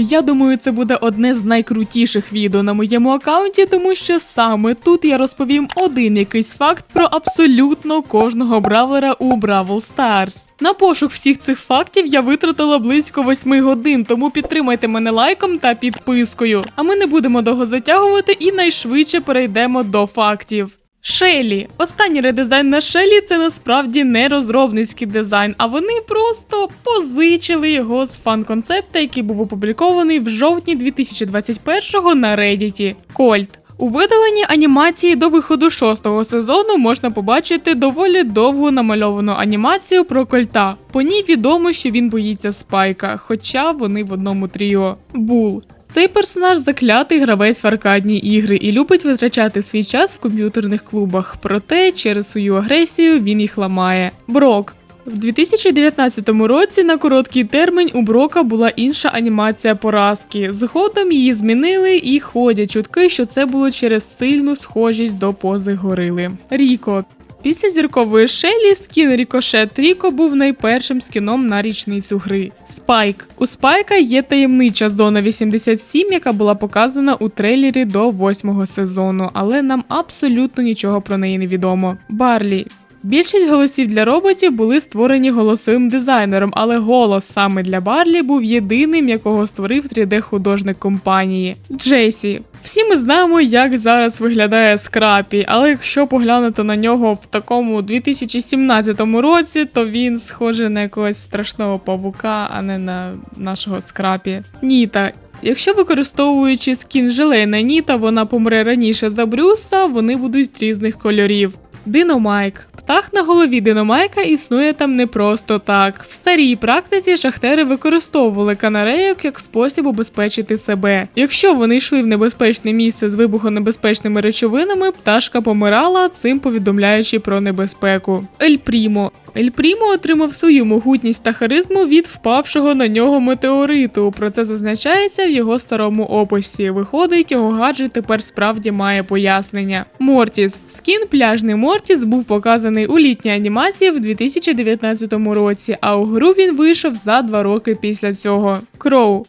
Я думаю, це буде одне з найкрутіших відео на моєму аккаунті, тому що саме тут я розповім один якийсь факт про абсолютно кожного бравлера у Бравл Stars. На пошук всіх цих фактів я витратила близько 8 годин, тому підтримайте мене лайком та підпискою. А ми не будемо довго затягувати і найшвидше перейдемо до фактів. Шелі. Останній редизайн на Шелі це насправді не розробницький дизайн, а вони просто позичили його з фан-концепта, який був опублікований в жовтні 2021-го на Reddit. Кольт. У видаленні анімації до виходу шостого сезону можна побачити доволі довгу намальовану анімацію про кольта. По ній відомо, що він боїться спайка, хоча вони в одному тріо. Бул. Цей персонаж заклятий гравець в аркадні ігри і любить витрачати свій час в комп'ютерних клубах, проте через свою агресію він їх ламає. Брок. В 2019 році на короткий термін у Брока була інша анімація поразки. Згодом її змінили і ходять чутки, що це було через сильну схожість до пози горили. Ріко. Після зіркової шелі скін Рікошет Ріко був найпершим скіном на річницю гри. Спайк. У Спайка є таємнича зона 87, яка була показана у трейлері до восьмого сезону, але нам абсолютно нічого про неї не відомо. Барлі. Більшість голосів для роботів були створені голосовим дизайнером, але голос саме для Барлі був єдиним, якого створив 3D-художник компанії. Джейсі. Всі ми знаємо, як зараз виглядає Скрапі, але якщо поглянути на нього в такому 2017 році, то він схожий на якогось страшного павука, а не на нашого Скрапі. Ніта. Якщо використовуючи скін Желейна Ніта, вона помре раніше за Брюса, вони будуть різних кольорів. Диномайк. Птах на голові диномайка існує там не просто так. В старій практиці шахтери використовували канарейок як спосіб убезпечити себе. Якщо вони йшли в небезпечне місце з вибухонебезпечними речовинами, пташка помирала, цим повідомляючи про небезпеку. Ель Прімо. Ель Прімо отримав свою могутність та харизму від впавшого на нього метеориту. Про це зазначається в його старому описі. Виходить, його гаджет тепер справді має пояснення. Мортіс. Скін пляжний Мортіс був показаний у літній анімації в 2019 році, а у гру він вийшов за два роки після цього. Кроу.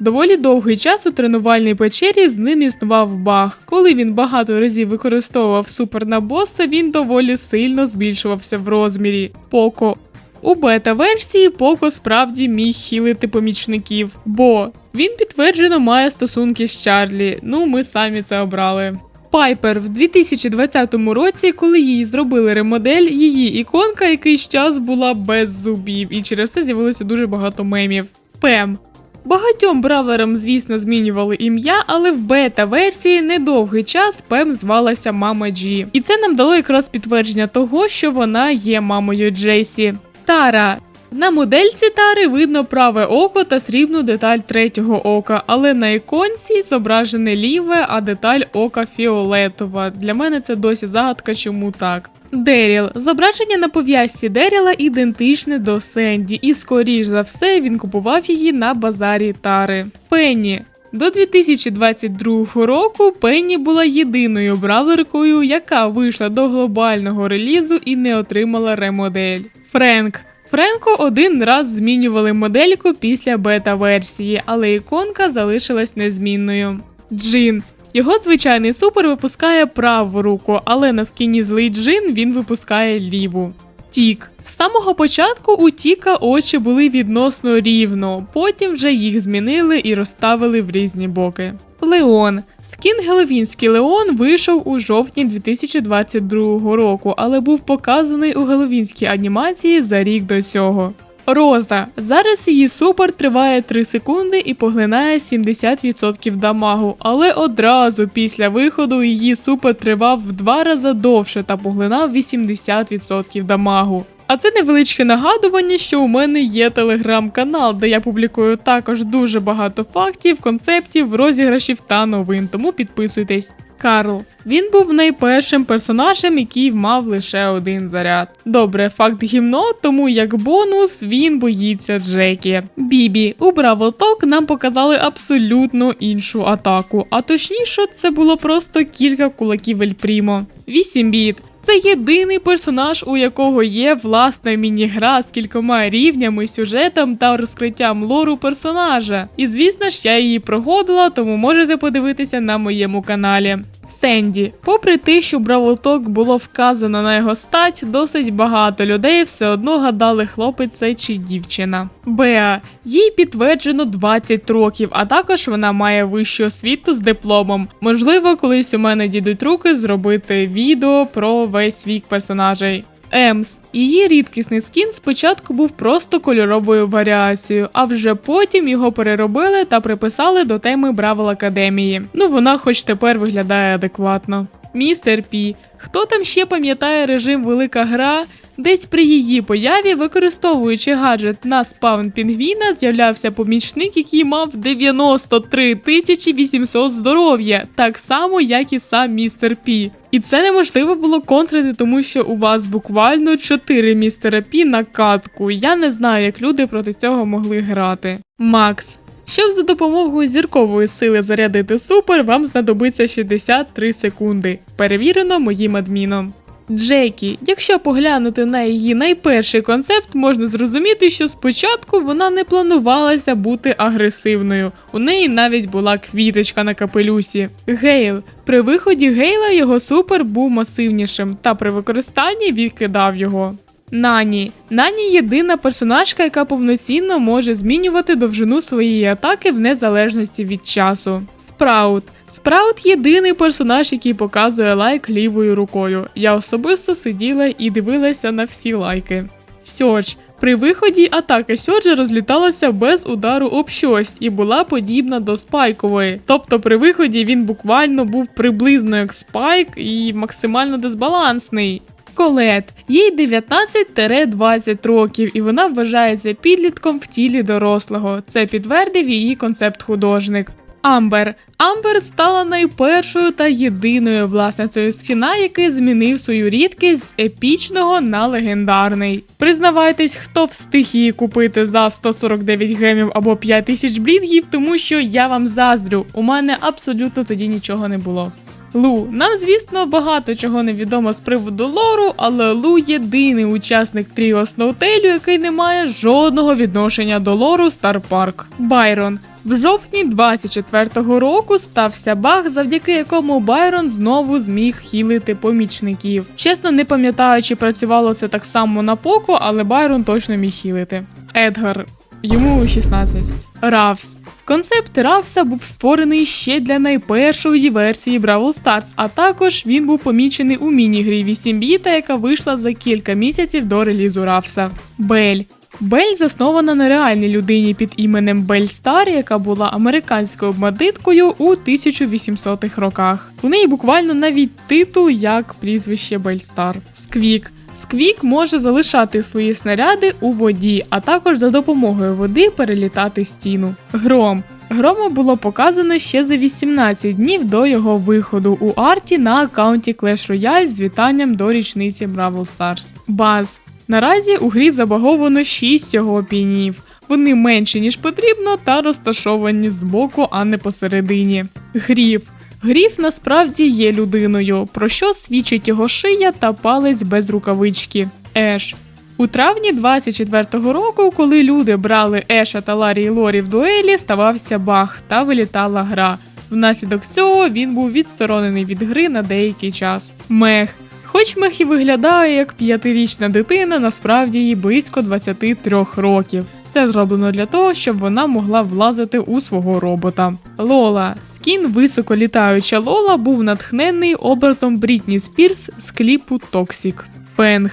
Доволі довгий час у тренувальній печері з ним існував баг. Коли він багато разів використовував супер на боса, він доволі сильно збільшувався в розмірі. Поко. У бета-версії Поко справді міг хілити помічників, бо він підтверджено має стосунки з Чарлі. Ну, ми самі це обрали. Пайпер в 2020 році, коли їй зробили ремодель, її іконка якийсь час була без зубів, і через це з'явилося дуже багато мемів. Пем. Багатьом бравлерам, звісно, змінювали ім'я, але в бета-версії недовгий час Пем звалася Мама Джі. І це нам дало якраз підтвердження того, що вона є мамою Джейсі. Тара. На модельці тари видно праве око та срібну деталь третього ока, але на іконці зображене ліве, а деталь ока фіолетова. Для мене це досі загадка, чому так. Деріл. Зображення на пов'язці Деріла ідентичне до Сенді, і скоріш за все він купував її на базарі Тари. Пенні. До 2022 року Пенні була єдиною бравлеркою, яка вийшла до глобального релізу і не отримала ремодель. Френк. Френко один раз змінювали модельку після бета-версії, але іконка залишилась незмінною. Джин. Його звичайний супер випускає праву руку, але на скіні злий джин він випускає ліву. Тік. З самого початку у Тіка очі були відносно рівно, потім вже їх змінили і розставили в різні боки. Леон. Скін Геловінський Леон вийшов у жовтні 2022 року, але був показаний у геловінській анімації за рік до цього. Роза. Зараз її супер триває 3 секунди і поглинає 70% дамагу, але одразу після виходу її супер тривав в два рази довше та поглинав 80% дамагу. А це невеличке нагадування, що у мене є телеграм-канал, де я публікую також дуже багато фактів, концептів, розіграшів та новин, тому підписуйтесь. Карл. Він був найпершим персонажем, який мав лише один заряд. Добре, факт гімно, тому як бонус він боїться Джекі. Бібі у Бравл Talk нам показали абсолютно іншу атаку, а точніше, це було просто кілька кулаків Ель Прімо. 8 біт. Це єдиний персонаж, у якого є власна міні-гра з кількома рівнями, сюжетом та розкриттям лору персонажа. І звісно ж, я її прогодила, тому можете подивитися на моєму каналі. Сенді, попри те, що бравоток було вказано на його стать, досить багато людей все одно гадали, хлопець це чи дівчина. Беа, їй підтверджено 20 років, а також вона має вищу освіту з дипломом. Можливо, колись у мене дідуть руки зробити відео про весь вік персонажей. Емс. Її рідкісний скін спочатку був просто кольоровою варіацією, а вже потім його переробили та приписали до теми Бравл Академії. Ну вона хоч тепер виглядає адекватно. Містер Пі. Хто там ще пам'ятає режим Велика Гра? Десь при її появі, використовуючи гаджет на спавн пінгвіна, з'являвся помічник, який мав 93 тисячі 800 здоров'я, так само, як і сам містер Пі. І це неможливо було контрити, тому що у вас буквально 4 містера Пі на катку. Я не знаю, як люди проти цього могли грати. Макс. Щоб за допомогою зіркової сили зарядити супер, вам знадобиться 63 секунди. Перевірено моїм адміном. Джекі, якщо поглянути на її найперший концепт, можна зрозуміти, що спочатку вона не планувалася бути агресивною. У неї навіть була квіточка на капелюсі. Гейл. При виході Гейла його супер був масивнішим, та при використанні відкидав його. Нані. Нані єдина персонажка, яка повноцінно може змінювати довжину своєї атаки в незалежності від часу. Спраут. Спраут єдиний персонаж, який показує лайк лівою рукою. Я особисто сиділа і дивилася на всі лайки. Сьордж. При виході атака Сьорджа розліталася без удару об щось і була подібна до спайкової. Тобто при виході він буквально був приблизно як спайк і максимально дисбалансний. Колет, їй 19-20 років, і вона вважається підлітком в тілі дорослого. Це підтвердив її концепт художник. Амбер. Амбер стала найпершою та єдиною власницею скіна, який змінив свою рідкість з епічного на легендарний. Признавайтесь, хто встиг її купити за 149 гемів або 5000 блінгів, тому що я вам заздрю. У мене абсолютно тоді нічого не було. Лу, нам, звісно, багато чого не відомо з приводу лору, але Лу єдиний учасник тріо Сноутейлю, який не має жодного відношення до лору Стар Парк. Байрон. В жовтні 24-го року стався баг, завдяки якому Байрон знову зміг хілити помічників. Чесно, не пам'ятаю, чи працювало це так само на Поко, але Байрон точно міг хілити. Едгар. Йому 16. Равс. Концепт Равса був створений ще для найпершої версії Бравл Stars, а також він був помічений у міні-грі 8 біта, яка вийшла за кілька місяців до релізу Равса. Бель. Бель заснована на реальній людині під іменем Бель Стар, яка була американською бандиткою у 1800-х роках. У неї буквально навіть титул як прізвище Бель Стар. Сквік. Сквік може залишати свої снаряди у воді, а також за допомогою води перелітати стіну. Гром. Грома було показано ще за 18 днів до його виходу у арті на аккаунті Clash Royale з вітанням до річниці Бравл Stars. Баз. Наразі у грі забаговано 6 його опінів. Вони менші, ніж потрібно, та розташовані збоку, а не посередині. Гріф. Гріф насправді є людиною, про що свідчить його шия та палець без рукавички. Еш. У травні 24-го року, коли люди брали Еша та Ларі Лорі в дуелі, ставався баг та вилітала гра. Внаслідок цього він був відсторонений від гри на деякий час. Мех. Хоч Мех і виглядає як п'ятирічна дитина, насправді їй близько 23 років. Це зроблено для того, щоб вона могла влазити у свого робота. Лола. Скін високолітаюча Лола був натхнений образом Брітні Спірс з кліпу Токсік. Фенг.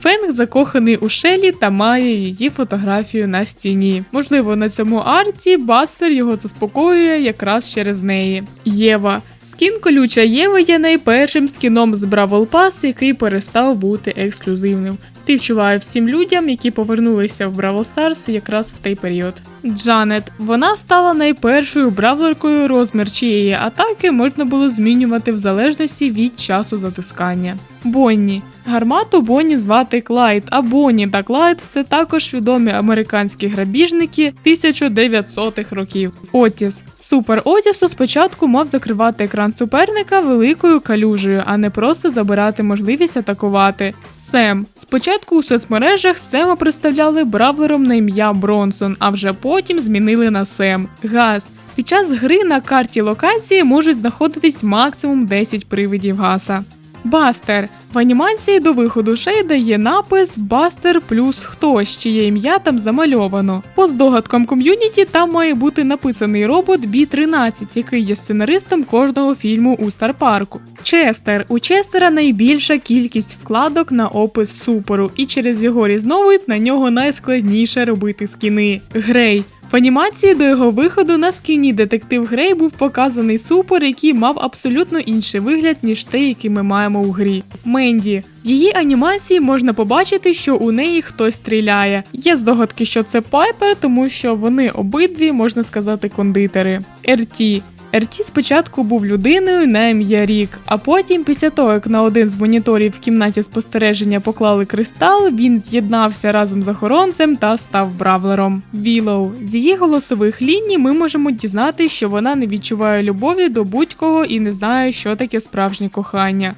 Фенг закоханий у Шелі та має її фотографію на стіні. Можливо, на цьому арті Бастер його заспокоює якраз через неї. Єва. Скін колюча Єва є найпершим скіном з Бравл Pass, який перестав бути ексклюзивним. Співчуваю всім людям, які повернулися в Бравл Stars якраз в той період. Джанет. Вона стала найпершою бравлеркою, розмір чиєї атаки можна було змінювати в залежності від часу затискання. Бонні. Гармату Бонні звати Клайд, а Бонні та Клайд це також відомі американські грабіжники 1900-х років. Отіс. Супер Отісу спочатку мав закривати екран екран суперника великою калюжею, а не просто забирати можливість атакувати. Сем. Спочатку у соцмережах Сема представляли бравлером на ім'я Бронсон, а вже потім змінили на Сем. Газ. Під час гри на карті локації можуть знаходитись максимум 10 привидів гаса. Бастер. В анімації до виходу шейда є напис Бастер плюс хтось, чиє ім'я там замальовано. По здогадкам ком'юніті там має бути написаний робот B13, який є сценаристом кожного фільму у Старпарку. Честер. У Честера найбільша кількість вкладок на опис суперу, і через його різновид на нього найскладніше робити скіни. Грей. В анімації до його виходу на скіні детектив Грей був показаний супер, який мав абсолютно інший вигляд, ніж той, який ми маємо у грі. Менді. В її анімації можна побачити, що у неї хтось стріляє. Є здогадки, що це Пайпер, тому що вони обидві, можна сказати, кондитери. Ерті. Ерті спочатку був людиною на ім'я Рік, а потім, після того, як на один з моніторів в кімнаті спостереження поклали кристал, він з'єднався разом з охоронцем та став бравлером. Вілоу. З її голосових ліній ми можемо дізнатися, що вона не відчуває любові до будь-кого і не знає, що таке справжнє кохання.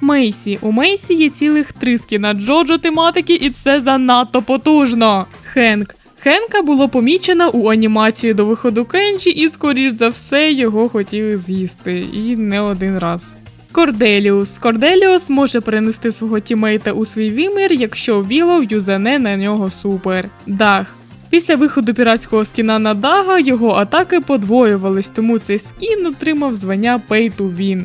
Мейсі. У Мейсі є цілих три скіна Джоджо тематики, і це занадто потужно. Хенк. Хенка було помічено у анімації до виходу Кенджі, і, скоріш за все, його хотіли з'їсти, і не один раз. Корделіус. Корделіус може перенести свого тімейта у свій вимір, якщо Вілов юзане на нього супер. Дах. Після виходу піратського скіна на Дага його атаки подвоювались, тому цей скін отримав звання Pay to Win.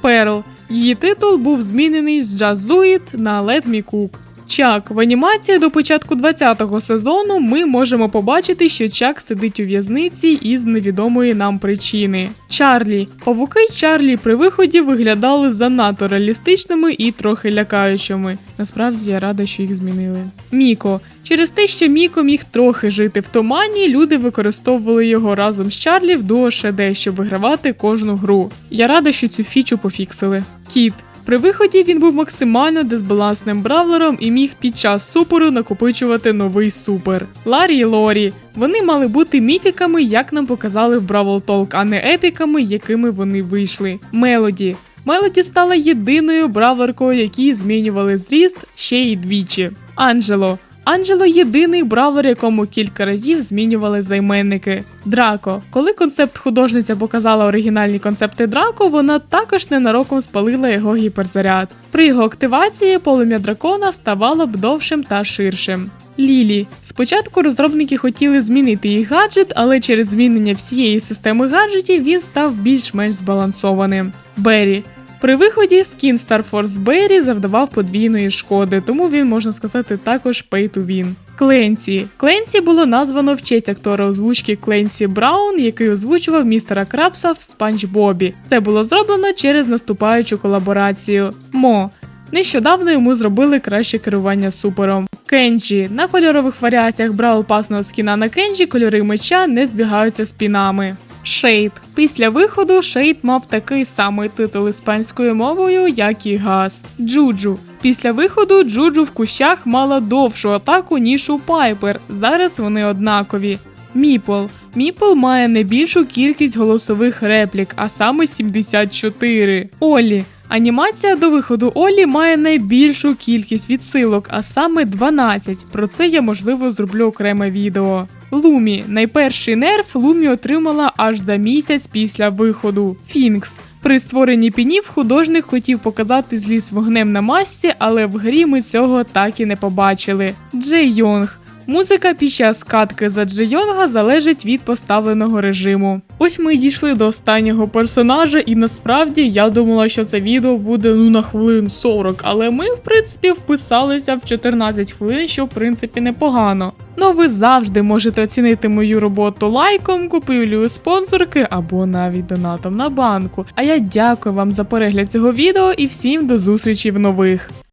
Перл. Її титул був змінений з It на Let Me Cook. Чак в анімації до початку 20-го сезону ми можемо побачити, що Чак сидить у в'язниці із невідомої нам причини. Чарлі. Павуки Чарлі при виході виглядали занадто реалістичними і трохи лякаючими. Насправді я рада, що їх змінили. Міко. Через те, що Міко міг трохи жити в тумані, люди використовували його разом з Чарлі в дуо ШД, щоб вигравати кожну гру. Я рада, що цю фічу пофіксили. Кіт. При виході він був максимально дисбалансним бравлером і міг під час суперу накопичувати новий супер. Ларі і Лорі. Вони мали бути міфіками, як нам показали в Бравл Толк, а не епіками, якими вони вийшли. Мелоді. Мелоді стала єдиною бравлеркою, які змінювали зріст ще й двічі. Анджело. Анджело єдиний бравлер, якому кілька разів змінювали займенники. Драко. Коли концепт художниця показала оригінальні концепти Драко, вона також ненароком спалила його гіперзаряд. При його активації полум'я дракона ставало б довшим та ширшим. Лілі. Спочатку розробники хотіли змінити її гаджет, але через змінення всієї системи гаджетів він став більш-менш збалансованим. Беррі. При виході скін Star Force Berry завдавав подвійної шкоди, тому він, можна сказати, також pay to win. Кленсі. Кленсі було названо в честь актора озвучки Кленсі Браун, який озвучував містера Крабса в Спанч Бобі. Це було зроблено через наступаючу колаборацію. Мо. Нещодавно йому зробили краще керування супером. Кенджі. На кольорових варіаціях Бравл пасного скіна на Кенджі кольори меча не збігаються з пінами. Шейд. Після виходу Шейд мав такий самий титул іспанською мовою, як і Газ. Джуджу. Після виходу Джуджу в кущах мала довшу атаку, ніж у Пайпер. Зараз вони однакові. Міпл. Міпл має найбільшу кількість голосових реплік, а саме 74. Олі. Анімація до виходу Олі має найбільшу кількість відсилок, а саме 12. Про це я можливо зроблю окреме відео. Лумі. Найперший нерф Лумі отримала аж за місяць після виходу. Фінкс. При створенні пінів художник хотів показати зліс вогнем на масці, але в грі ми цього так і не побачили. Джей Йонг. Музика під час катки за Джей Йонга залежить від поставленого режиму. Ось ми й дійшли до останнього персонажа, і насправді я думала, що це відео буде ну на хвилин 40, але ми, в принципі, вписалися в 14 хвилин, що в принципі непогано. Ну ви завжди можете оцінити мою роботу лайком, купівлею спонсорки або навіть донатом на банку. А я дякую вам за перегляд цього відео і всім до зустрічі в нових.